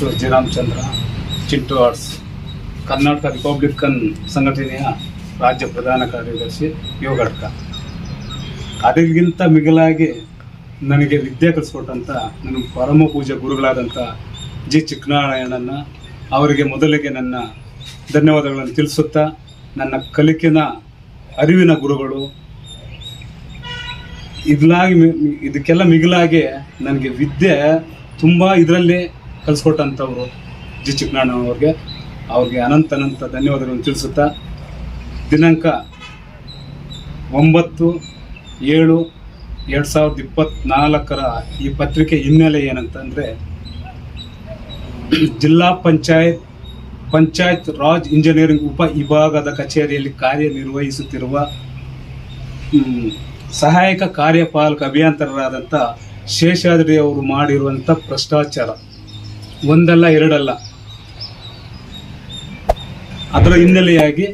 G Ramachandra Chintu arts, Karnataka Republican ಸಂಘಟನೆಯ ರಾಜ್ಯ ಪ್ರಧಾನ ಕಾರ್ಯದರ್ಶಿ ಯುವ ಘಟಕ ಅದಕ್ಕಿಂತ ಮಿಗಿಲಾಗಿ ನನಗೆ ವಿದ್ಯೆ ಕಲಿಸ್ಕೊಟ್ಟಂಥ ನನ್ನ ಪರಮ ಪೂಜೆ ಗುರುಗಳಾದಂಥ ಜಿ. ಚಿಕ್ಕನಾರಾಯಣನ ಅವರಿಗೆ ಮೊದಲಿಗೆ ನನ್ನ ಧನ್ಯವಾದಗಳನ್ನು ತಿಳಿಸುತ್ತಾ, ನನ್ನ ಕಲಿಕಿನ ಅರಿವಿನ ಗುರುಗಳು, ಇದ್ಲಾಗಿ ಇದಕ್ಕೆಲ್ಲ ಮಿಗಿಲಾಗಿ ನನಗೆ ವಿದ್ಯೆ ತುಂಬ ಇದರಲ್ಲಿ ಕಲಿಸ್ಕೊಟ್ಟಂಥವ್ರು ಜಿ ಚಿಕ್ಕನಾರಾಯಣ ಅವ್ರಿಗೆ. ಅವ್ರಿಗೆ ಅನಂತ ಅನಂತ ಧನ್ಯವಾದಗಳನ್ನು ತಿಳಿಸುತ್ತಾ ದಿನಾಂಕ ಒಂಬತ್ತು ಏಳು ಎರಡು ಸಾವಿರದ ಇಪ್ಪತ್ನಾಲ್ಕರ ಈ ಪತ್ರಿಕೆ ಹಿನ್ನೆಲೆ ಏನಂತಂದರೆ ಜಿಲ್ಲಾ ಪಂಚಾಯತ್ ಪಂಚಾಯತ್ ರಾಜ್ ಇಂಜಿನಿಯರಿಂಗ್ ಉಪ ವಿಭಾಗದ ಕಚೇರಿಯಲ್ಲಿ ಕಾರ್ಯನಿರ್ವಹಿಸುತ್ತಿರುವ ಸಹಾಯಕ ಕಾರ್ಯಪಾಲಕ ಅಭಿಯಂತರರಾದಂಥ ಶೇಷಾದ್ರಿ ಅವರು ಮಾಡಿರುವಂಥ ಭ್ರಷ್ಟಾಚಾರ. ಒಂದಲ್ಲ ಎರಡಲ್ಲ. ಅದರ ಹಿನ್ನೆಲೆಯಾಗಿ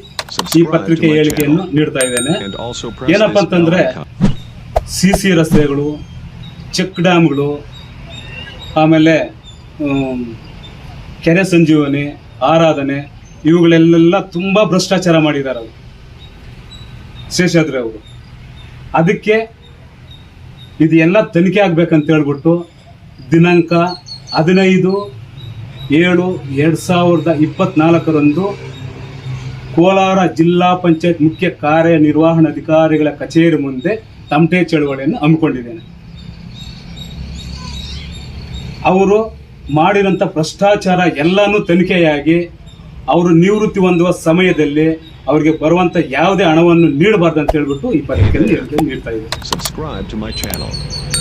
ಈ ಪತ್ರಿಕೆ ಹೇಳಿಕೆಯನ್ನು ನೀಡ್ತಾ ಇದ್ದೇನೆ. ಏನಪ್ಪ ಅಂತಂದ್ರೆ ಸಿಸಿ ರಸ್ತೆಗಳು, ಚೆಕ್ ಡ್ಯಾಮ್ಗಳು, ಆಮೇಲೆ ಕೆರೆ ಸಂಜೀವನಿ, ಆರಾಧನೆ ಇವುಗಳೆಲ್ಲ ತುಂಬ ಭ್ರಷ್ಟಾಚಾರ ಮಾಡಿದ್ದಾರೆ ಅವರು. ಶೇಷಾದ್ರಿ ಅವರು. ಅದಕ್ಕೆ ಇದೆಲ್ಲ ತನಿಖೆ ಆಗ್ಬೇಕಂತ ಹೇಳ್ಬಿಟ್ಟು ದಿನಾಂಕ ಹದಿನೈದು, ಏಳು, ಎರಡು ಸಾವಿರದ ಇಪ್ಪತ್ನಾಲ್ಕರಂದು ಕೋಲಾರ ಜಿಲ್ಲಾ ಪಂಚಾಯತ್ ಮುಖ್ಯ ಕಾರ್ಯನಿರ್ವಹಣಾಧಿಕಾರಿಗಳ ಕಚೇರಿ ಮುಂದೆ ತಮಟೆ ಚಳುವಳಿಯನ್ನು ಹಮ್ಮಿಕೊಂಡಿದ್ದೇನೆ. ಅವರು ಮಾಡಿದಂಥ ಭ್ರಷ್ಟಾಚಾರ ಎಲ್ಲನೂ ತನಿಖೆಯಾಗಿ ಅವರು ನಿವೃತ್ತಿ ಹೊಂದುವ ಸಮಯದಲ್ಲಿ ಅವರಿಗೆ ಬರುವಂಥ ಯಾವುದೇ ಹಣವನ್ನು ನೀಡಬಾರ್ದು ಅಂತ ಹೇಳ್ಬಿಟ್ಟು ಈ ಪತ್ರಿಕೆಯಲ್ಲಿ ನೀಡ್ತಾ ಇದ್ದಾರೆ.